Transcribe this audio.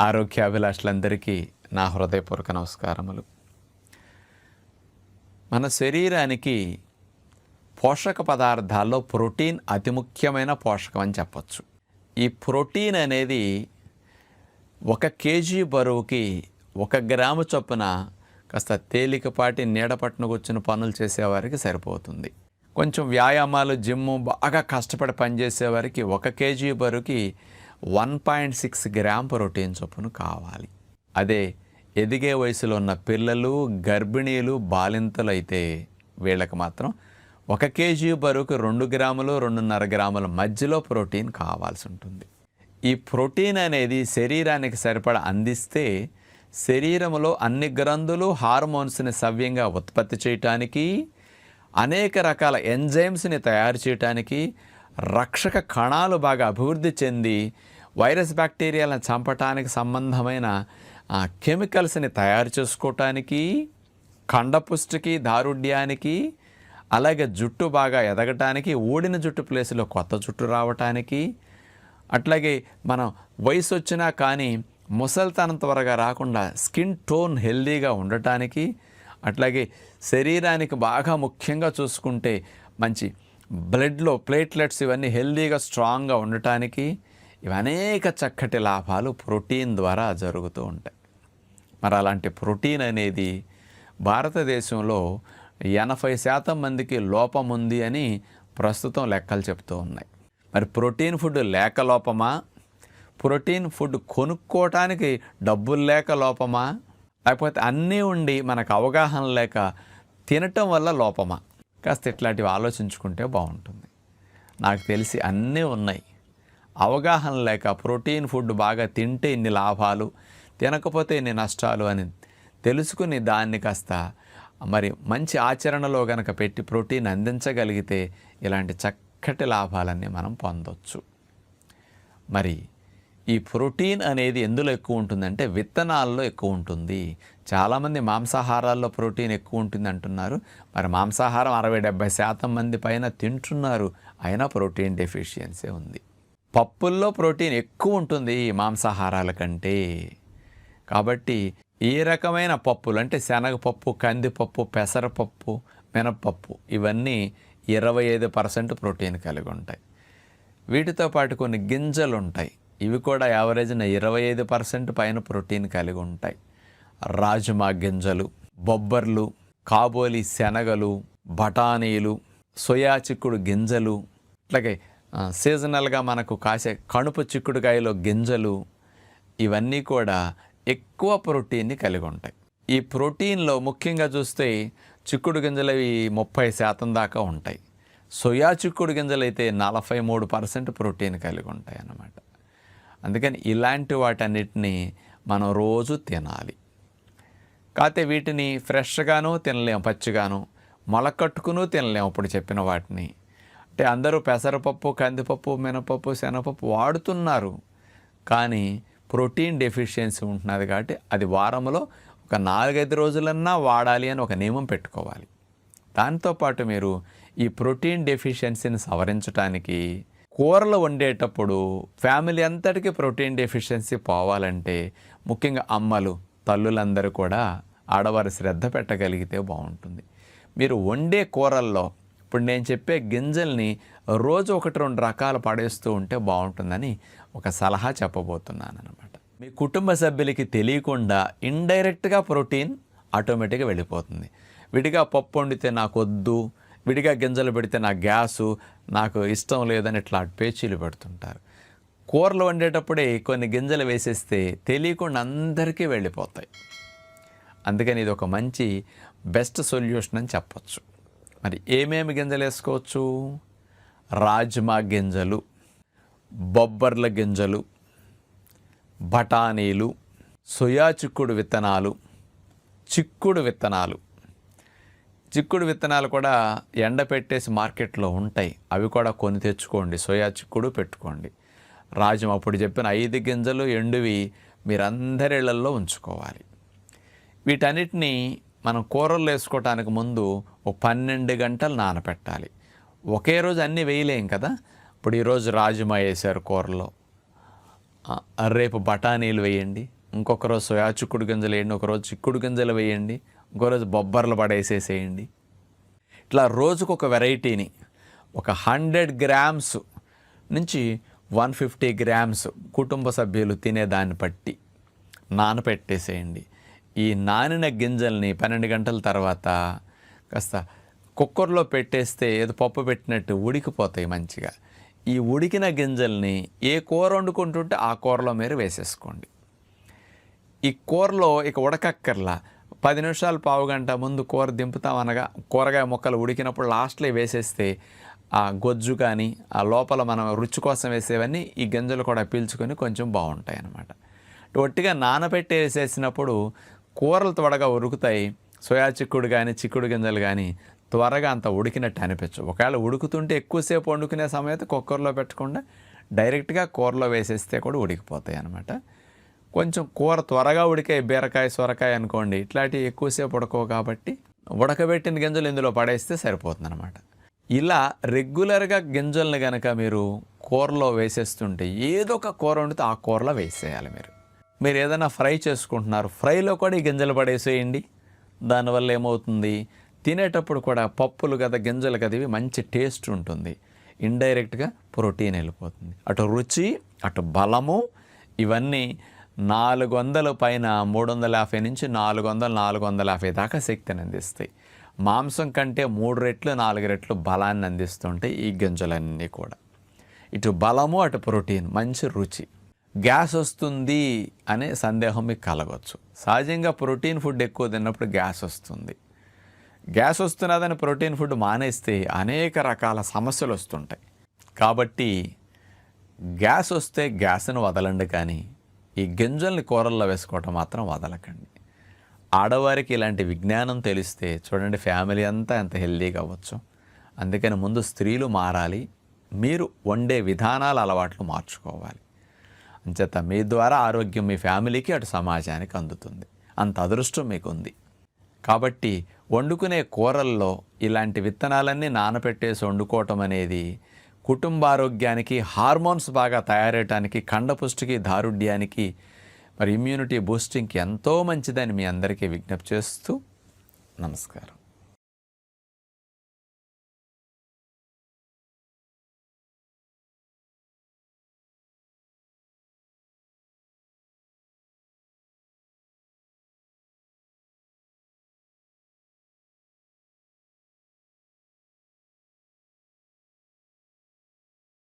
ఆరోగ్యాభిలాషులందరికీ నా హృదయపూర్వక నమస్కారములు. మన శరీరానికి పోషక పదార్థాల్లో ప్రోటీన్ అతి ముఖ్యమైన పోషకం అని చెప్పచ్చు. ఈ ప్రోటీన్ అనేది ఒక కేజీ బరువుకి ఒక గ్రాము చొప్పున కాస్త తేలికపాటి నీడపట్టున కూర్చుని పనులు చేసేవారికి సరిపోతుంది. కొంచెం వ్యాయామాలు జిమ్ బాగా కష్టపడి పనిచేసేవారికి ఒక KG బరువుకి one point six gram protein చొప్పున కావాలి. అదే ఎదిగే వయసులో ఉన్న పిల్లలు గర్భిణీలు బాలింతలు అయితే వీళ్ళకి మాత్రం ఒక కేజీ బరువుకు రెండు గ్రాములు రెండున్నర గ్రాముల మధ్యలో ప్రోటీన్ కావాల్సి ఉంటుంది. ఈ ప్రోటీన్ అనేది శరీరానికి సరిపడ అందిస్తే శరీరంలో అన్ని గ్రంథులు హార్మోన్స్ని సవ్యంగా ఉత్పత్తి చేయటానికి అనేక రకాల ఎంజైమ్స్ని తయారు చేయటానికి రక్షక కణాలు బాగా అభివృద్ధి చెంది వైరస్ బ్యాక్టీరియాలను చంపటానికి సంబంధమైన ఆ, కెమికల్స్ని తయారు చేసుకోవటానికి కండపుష్టికి దారుఢ్యానికి అలాగే జుట్టు బాగా ఎదగటానికి ఊడిన జుట్టు ప్లేస్లో కొత్త జుట్టు రావటానికి అట్లాగే మనం వయసు వచ్చినా కానీ ముసలితనం త్వరగా రాకుండా స్కిన్ టోన్ హెల్దీగా ఉండటానికి అట్లాగే శరీరానికి బాగా ముఖ్యంగా చూసుకుంటే మంచి బ్లడ్లో ప్లేట్లెట్స్ ఇవన్నీ హెల్దీగా స్ట్రాంగ్గా ఉండటానికి ఇవి అనేక చక్కటి లాభాలు ప్రోటీన్ ద్వారా జరుగుతూ ఉంటాయి. మరి అలాంటి ప్రోటీన్ అనేది భారతదేశంలో ఎనభై శాతం మందికి లోపం ఉంది అని ప్రస్తుతం లెక్కలు చెప్తూ ఉన్నాయి. మరి ప్రోటీన్ ఫుడ్ లేక లోపమా? ప్రోటీన్ ఫుడ్ కొనుక్కోవటానికి డబ్బులు లేక లోపమా? లేకపోతే అన్నీ ఉండి మనకు అవగాహన లేక తినటం వల్ల లోపమా? కాస్త ఇట్లాంటివి ఆలోచించుకుంటే బాగుంటుంది. నాకు తెలిసి అన్నీ ఉన్నాయి. అవగాహన లేక ప్రోటీన్ ఫుడ్ బాగా తింటే ఇన్ని లాభాలు తినకపోతే ఇన్ని నష్టాలు అని తెలుసుకుని దాన్ని కాస్త మరి మంచి ఆచరణలో కనుక పెట్టి ప్రోటీన్ అందించగలిగితే ఇలాంటి చక్కటి లాభాలన్నీ మనం పొందొచ్చు. మరి ఈ ప్రోటీన్ అనేది ఎందులో ఎక్కువ ఉంటుందంటే విత్తనాల్లో ఎక్కువ ఉంటుంది. చాలామంది మాంసాహారాల్లో ప్రోటీన్ ఎక్కువ ఉంటుంది అంటున్నారు. మరి మాంసాహారం అరవై డెబ్బై శాతం మంది పైన తింటున్నారు. అయినా ప్రోటీన్ డెఫిషియన్సీ ఉంది. పప్పుల్లో ప్రోటీన్ ఎక్కువ ఉంటుంది ఈ మాంసాహారాల కంటే. కాబట్టి ఏ రకమైన పప్పులు అంటే శనగపప్పు కందిపప్పు పెసరపప్పు మినపప్పు ఇవన్నీ ఇరవై ఐదు పర్సెంట్ ప్రోటీన్ కలిగి ఉంటాయి. వీటితో పాటు కొన్ని గింజలు ఉంటాయి. ఇవి కూడా యావరేజ్న ఇరవై ఐదు పర్సెంట్ పైన ప్రోటీన్ కలిగి ఉంటాయి. రాజమా గింజలు బొబ్బర్లు కాబోలి శనగలు బఠానీలు సోయా చిక్కుడు గింజలు అట్లాగే సీజనల్గా మనకు కాసే కణుపు చిక్కుడుకాయలో గింజలు ఇవన్నీ కూడా ఎక్కువ ప్రోటీన్ని కలిగి ఉంటాయి. ఈ ప్రోటీన్లో ముఖ్యంగా చూస్తే చిక్కుడు గింజలు అవి ముప్పై శాతం దాకా ఉంటాయి. సోయా చిక్కుడు గింజలు అయితే నలభై మూడు పర్సెంట్ ప్రోటీన్ కలిగి ఉంటాయి అన్నమాట. అందుకని ఇలాంటి వాటన్నిటిని మనం రోజు తినాలి. కాకపోతే వీటిని ఫ్రెష్గాను తినలేము పచ్చిగాను మొలకట్టుకును తినలేము ఇప్పుడు చెప్పిన వాటిని. అంటే అందరూ పెసరపప్పు కందిపప్పు మినపప్పు శనగపప్పు వాడుతున్నారు. కానీ ప్రోటీన్ డెఫిషియన్సీ ఉంటున్నది కాబట్టి అది వారంలో ఒక నాలుగైదు రోజులన్నా వాడాలి అని ఒక నియమం పెట్టుకోవాలి. దాంతోపాటు మీరు ఈ ప్రోటీన్ డెఫిషియన్సీని సవరించడానికి కూరలు వండేటప్పుడు ఫ్యామిలీ అంతటికీ ప్రోటీన్ డెఫిషియన్సీ పోవాలంటే ముఖ్యంగా అమ్మలు తల్లులందరూ కూడా ఆడవారి శ్రద్ధ పెట్టగలిగితే బాగుంటుంది. మీరు వండే కూరల్లో ఇప్పుడు నేను చెప్పే గింజల్ని రోజు ఒకటి రెండు రకాలు పడేస్తూ ఉంటే బాగుంటుందని ఒక సలహా చెప్పబోతున్నాను అనమాట మీ కుటుంబ సభ్యులకి తెలియకుండా ఇండైరెక్ట్గా ప్రోటీన్ ఆటోమేటిక్గా వెళ్ళిపోతుంది. విడిగా పప్పు వండితే నాకు వద్దు విడిగా గింజలు పెడితే నాకు గ్యాసు నాకు ఇష్టం లేదని ఇట్లా పేచీలు పెడుతుంటారు. కూరలు వండేటప్పుడే కొన్ని గింజలు వేసేస్తే తెలియకుండా అందరికీ వెళ్ళిపోతాయి. అందుకని ఇది ఒక మంచి బెస్ట్ సొల్యూషన్ అని చెప్పొచ్చు. మరి ఏమేమి గింజలు వేసుకోవచ్చు? రాజ్మా గింజలు బొబ్బర్ల గింజలు బఠానీలు సొయా చిక్కుడు విత్తనాలు చిక్కుడు విత్తనాలు. చిక్కుడు విత్తనాలు కూడా ఎండపెట్టేసి మార్కెట్లో ఉంటాయి. అవి కూడా కొని తెచ్చుకోండి. సోయా చిక్కుడు పెట్టుకోండి. రాజం అప్పుడు చెప్పిన ఐదు గింజలు ఎండువి మీరందరి ఇళ్ళల్లో ఉంచుకోవాలి. వీటన్నిటిని మనం కూరల్లో వేసుకోవటానికి ముందు ఓ పన్నెండు గంటలు నానపెట్టాలి. ఒకే రోజు అన్నీ వేయలేం కదా? ఇప్పుడు ఈరోజు రాజమా వేశారు కూరలో. రేపు బఠానీలు వేయండి. ఇంకొక రోజు సోయా చిక్కుడు గింజలు వేయండి. ఒకరోజు చిక్కుడు గింజలు వేయండి. ఇంకో రోజు బొబ్బర్లు పడేసేసేయండి. ఇట్లా రోజుకు ఒక వెరైటీని ఒక హండ్రెడ్ గ్రామ్స్ నుంచి వన్ ఫిఫ్టీ గ్రామ్స్ కుటుంబ సభ్యులు తినే దాన్ని బట్టి నానపెట్టేసేయండి. ఈ నానిన గింజల్ని పన్నెండు గంటల తర్వాత కాస్త కుక్కర్లో పెట్టేస్తే ఏదో పప్పు పెట్టినట్టు ఉడికిపోతాయి మంచిగా. ఈ ఉడికిన గింజల్ని ఏ కూర వండుకుంటుంటే ఆ కూరలో మీరు వేసేసుకోండి. ఈ కూరలో ఇక ఉడకక్కర్లా. పది నిమిషాలు పావు గంట ముందు కూర దింపుతాం అనగా కూరగాయ ముక్కలు ఉడికినప్పుడు లాస్ట్లో వేసేస్తే ఆ గొజ్జు కానీ ఆ లోపల మనం రుచి కోసం వేసేవన్నీ ఈ గింజలు కూడా పీల్చుకొని కొంచెం బాగుంటాయి అన్నమాట ఒట్టిగా నానబెట్టి వేసేసినప్పుడు కూరలు త్వరగా ఉరుకుతాయి. సోయా చిక్కుడు కానీ చిక్కుడు గింజలు కానీ త్వరగా అంత ఉడికినట్టు అనిపించు ఒకవేళ ఉడుకుతుంటే ఎక్కువసేపు వండుకునే సమయత కుక్కర్లో పెట్టకుండా డైరెక్ట్గా కూరలో వేసేస్తే కూడా ఉడికిపోతాయి అన్నమాట. కొంచెం కూర త్వరగా ఉడికే బీరకాయ సొరకాయ అనుకోండి ఇట్లాంటివి ఎక్కువసేపు ఉడకవు కాబట్టి ఉడకబెట్టిన గింజలు ఇందులో పడేస్తే సరిపోతుంది అనమాట ఇలా రెగ్యులర్గా గింజల్ని కనుక మీరు కూరలో వేసేస్తుంటే ఏదో ఒక కూర వండితే ఆ కూరలో వేసేయాలి మీరు. మీరు ఏదైనా ఫ్రై చేసుకుంటున్నారు ఫ్రైలో కూడా ఈ గింజలు పడేసేయండి. దానివల్ల ఏమవుతుంది? తినేటప్పుడు కూడా పప్పులు కదా గింజలు కదా ఇవి మంచి టేస్ట్ ఉంటుంది. ఇండైరెక్ట్గా ప్రోటీన్ వెళ్ళిపోతుంది. అటు రుచి అటు బలము ఇవన్నీ నాలుగు వందల పైన మూడు వందల యాభై నుంచి నాలుగు వందలు నాలుగు వందల యాభై దాకా శక్తిని అందిస్తాయి. మాంసం కంటే మూడు రెట్లు నాలుగు రెట్లు బలాన్ని అందిస్తుంటాయి ఈ గింజలన్నీ కూడా. ఇటు బలము అటు ప్రోటీన్ మంచి రుచి. గ్యాస్ వస్తుంది అనే సందేహం మీకు కలగవచ్చు సహజంగా ప్రోటీన్ ఫుడ్ ఎక్కువ తిన్నప్పుడు గ్యాస్ వస్తుంది. గ్యాస్ వస్తున్నదని ప్రోటీన్ ఫుడ్ మానేస్తే అనేక రకాల సమస్యలు వస్తుంటాయి. కాబట్టి గ్యాస్ వస్తే గ్యాస్ను వదలండి కానీ ఈ గింజల్ని కూరల్లో వేసుకోవటం మాత్రం వదలకండి. ఆడవారికి ఇలాంటి విజ్ఞానం తెలిస్తే చూడండి ఫ్యామిలీ అంతా ఎంత హెల్దీగా అవ్వచ్చు. అందుకని ముందు స్త్రీలు మారాలి. మీరు వండే విధానాల అలవాట్లు మార్చుకోవాలి. అంచేత మీ ద్వారా ఆరోగ్యం మీ ఫ్యామిలీకి అటు సమాజానికి అందుతుంది. అంత అదృష్టం మీకు ఉంది కాబట్టి వండుకునే కూరల్లో ఇలాంటి విత్తనాలన్నీ నానపెట్టేసి వండుకోవటం అనేది కుటుంబారోగ్యానికి హార్మోన్స్ బాగా తయారయటానికి కండపుష్టికి దారుఢ్యానికి మరి ఇమ్యూనిటీ బూస్టింగ్కి ఎంతో మంచిదని మీ అందరికీ విజ్ఞప్తి చేస్తూ నమస్కారం.